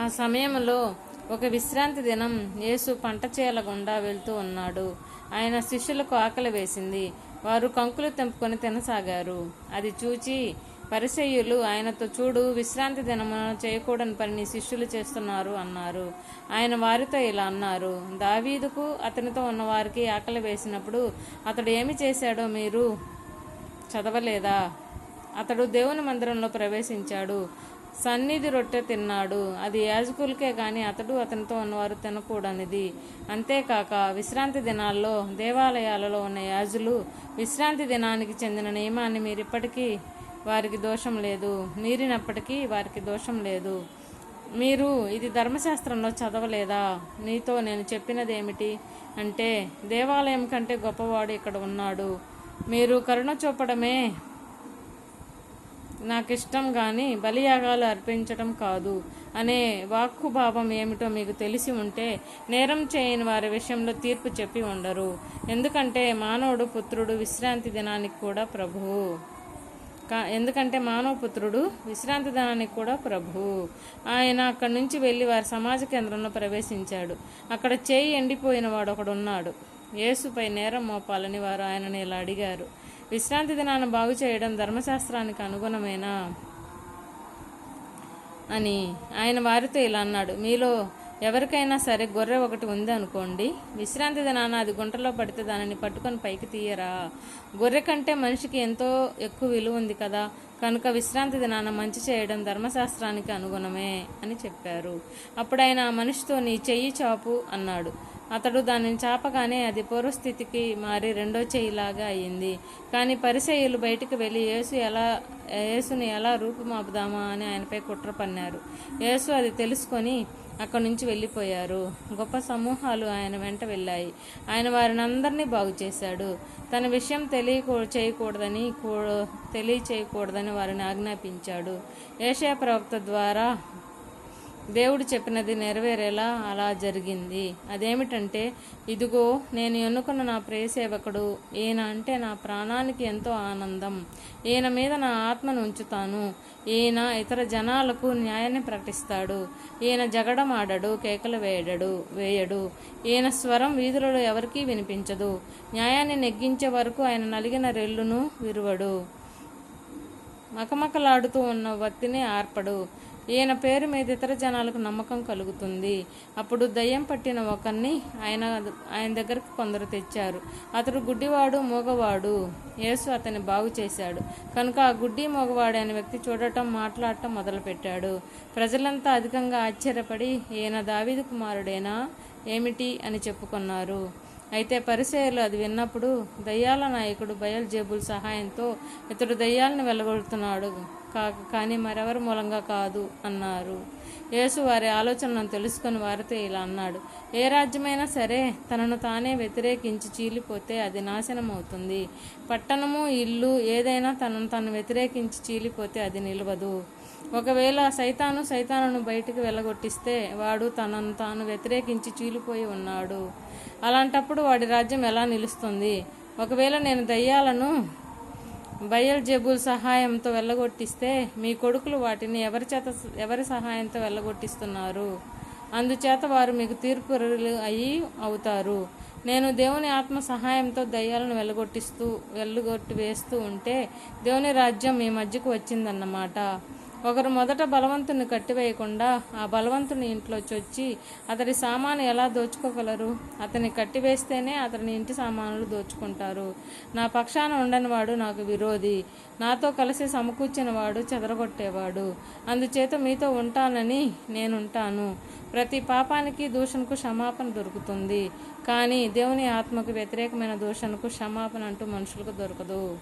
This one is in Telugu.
ఆ సమయంలో ఒక విశ్రాంతి దినం యేసు పంట చేల గుండా వెళ్తూ ఉన్నాడు. ఆయన శిష్యులకు ఆకలి వేసింది. వారు కంకులు తెంపుకొని తినసాగారు. అది చూచి పరిసయ్యులు ఆయనతో చూడు విశ్రాంతి దినమున చేయకూడని పని శిష్యులు చేస్తున్నారు అన్నారు. ఆయన వారితో ఇలా అన్నారు దావీదుకు అతనితో ఉన్న వారికి ఆకలి వేసినప్పుడు అతడు ఏమి చేశాడో మీరు చదవలేదా? అతడు దేవుని మందిరంలో ప్రవేశించాడు. సన్నిధి రొట్టె తిన్నాడు. అది యాజకులకే కానీ అతడు అతనితో ఉన్నవారు తినకూడనిది. అంతేకాక విశ్రాంతి దినాల్లో దేవాలయాలలో ఉన్న యాజులు విశ్రాంతి దినానికి చెందిన నియమాన్ని మీరిప్పటికీ వారికి దోషం లేదు. మీరినప్పటికీ వారికి దోషం లేదు. మీరు ఇది ధర్మశాస్త్రంలో చదవలేదా? నీతో నేను చెప్పినది ఏమిటి అంటే దేవాలయం కంటే గొప్పవాడు ఇక్కడ ఉన్నాడు. మీరు కరుణ చూపడమే నాకు ఇష్టం కానీ బలియాగాలు అర్పించటం కాదు. అనే వాక్కు భావం ఏమిటో మీకు తెలిసి ఉంటే నేరం చేయని వారి విషయంలో తీర్పు చెప్పి ఉండరు. ఎందుకంటే మానవుడు పుత్రుడు విశ్రాంతి దినానికి కూడా ప్రభువు. కా ఎందుకంటే మానవ పుత్రుడు విశ్రాంతి దినానికి కూడా ప్రభు ఆయన అక్కడి నుంచి వెళ్ళి వారి సమాజ కేంద్రంలో ప్రవేశించాడు. అక్కడ చేయి ఎండిపోయిన వాడు ఒకడున్నాడు యేసుపై నేరం మోపాలని వారు ఆయనని ఇలా అడిగారు. విశ్రాంతి దినాన్ని బాగు చేయడం ధర్మశాస్త్రానికి అనుగుణమేనా? అని ఆయన వారితో ఇలా అన్నాడు. మీలో ఎవరికైనా సరే గొర్రె ఒకటి ఉంది అనుకోండి విశ్రాంతి దినాన అది గుంటలో పడితే దానిని పట్టుకొని పైకి తీయరా? గొర్రె కంటే మనిషికి ఎంతో ఎక్కువ విలువ ఉంది కదా కనుక విశ్రాంతి దినాన మంచి చేయడం ధర్మశాస్త్రానికి అనుగుణమే అని చెప్పారు. అప్పుడు ఆయన ఆ మనిషితో నీ చెయ్యి చాపు అన్నాడు. అతడు దానిని చాపగానే అది పూర్వస్థితికి మారి రెండో చేయిలాగా అయ్యింది కానీ పరిసయులు బయటికి వెళ్ళి యేసు ఎలా యేసుని ఎలా రూపుమాపుదామా అని ఆయనపై కుట్ర పన్నారు. యేసు అది తెలుసుకొని అక్కడి నుంచి వెళ్ళిపోయారు. గొప్ప సమూహాలు ఆయన వెంట వెళ్ళాయి. ఆయన వారిని అందరినీ బాగు చేశాడు. తన విషయం తెలియకూ చేయకూడదని కూ- తెలియచేయకూడదని వారిని ఆజ్ఞాపించాడు. ఏషియా ప్రవక్త ద్వారా దేవుడు చెప్పినది నెరవేరేలా అలా జరిగింది. అదేమిటంటే ఇదిగో నేను ఎన్నుకున్న నా ప్రేసేవకుడు ఈయన అంటే నా ప్రాణానికి ఎంతో ఆనందం. ఈయన మీద నా ఆత్మను ఉంచుతాను. ఈయన ఇతర జనాలకు న్యాయాన్ని ప్రకటిస్తాడు. ఈయన జగడం ఆడడు కేకలు వేయడడు వేయడు. ఈయన స్వరం వీధులలో ఎవరికీ వినిపించదు. న్యాయాన్ని నెగ్గించే వరకు ఆయన నలిగిన రెల్లును విరువడు. మకమకలాడుతూ ఉన్న వత్తిని ఆర్పడు. ఈయన పేరు మీద ఇతర జనాలకు నమ్మకం కలుగుతుంది. అప్పుడు దయ్యం పట్టిన ఒకరిని ఆయన ఆయన దగ్గరకు కొందరు తెచ్చారు. అతడు గుడ్డివాడు మూగవాడు. యేసు అతన్ని బాగు చేశాడు. కనుక ఆ గుడ్డి మూగవాడు అనే వ్యక్తి చూడటం మాట్లాడటం మొదలుపెట్టాడు. ప్రజలంతా అధికంగా ఆశ్చర్యపడి ఈయన దావీదు కుమారుడేనా? ఏమిటి? అని చెప్పుకున్నారు. అయితే పరిచయలు అది విన్నప్పుడు దయ్యాల నాయకుడు బయల్ జేబుల్ సహాయంతో ఇతడు దయ్యాలను వెళ్ళగొడుతున్నాడు కాక కానీ మరెవరి మూలంగా కాదు అన్నారు. యేసు వారి ఆలోచనలను తెలుసుకుని వారితో ఇలా అన్నాడు. ఏ రాజ్యమైనా సరే తనను తానే వ్యతిరేకించి చీలిపోతే అది నాశనం అవుతుంది పట్టణము ఇల్లు ఏదైనా తనను తను వ్యతిరేకించి చీలిపోతే అది నిలవదు. ఒకవేళ సైతాను సైతానును బయటికి వెళ్ళగొట్టిస్తే వాడు తనను తాను వ్యతిరేకించి చీలిపోయి ఉన్నాడు. అలాంటప్పుడు వాడి రాజ్యం ఎలా నిలుస్తుంది? ఒకవేళ నేను దయ్యాలను బయల్ జబుల్ సహాయంతో వెళ్ళగొట్టిస్తే మీ కొడుకులు వాటిని ఎవరి చేత ఎవరి సహాయంతో వెళ్ళగొట్టిస్తున్నారు? అందుచేత వారు మీకు తీర్పురులు అయి అవుతారు. నేను దేవుని ఆత్మ సహాయంతో దయ్యాలను వెళ్ళగొట్టిస్తూ వెళ్ళగొట్టి వేస్తూ ఉంటే దేవుని రాజ్యం మీ మధ్యకు వచ్చిందన్నమాట. ఒకరు మొదట బలవంతుని కట్టివేయకుండా ఆ బలవంతుని ఇంట్లో చొచ్చి అతడి సామాను ఎలా దోచుకోగలరు? అతన్ని కట్టివేస్తేనే అతని ఇంటి సామానులు దోచుకుంటారు. నా పక్షాన ఉండని వాడు నాకు విరోధి. నాతో కలిసి సమకూర్చిన వాడు చెదరగొట్టేవాడు. అందుచేత మీతో ఉంటానని నేనుంటాను. ప్రతి పాపానికి దూషణకు క్షమాపణ దొరుకుతుంది. కానీ దేవుని ఆత్మకు వ్యతిరేకమైన దూషణకు క్షమాపణ అంటూ మనుషులకు దొరకదు.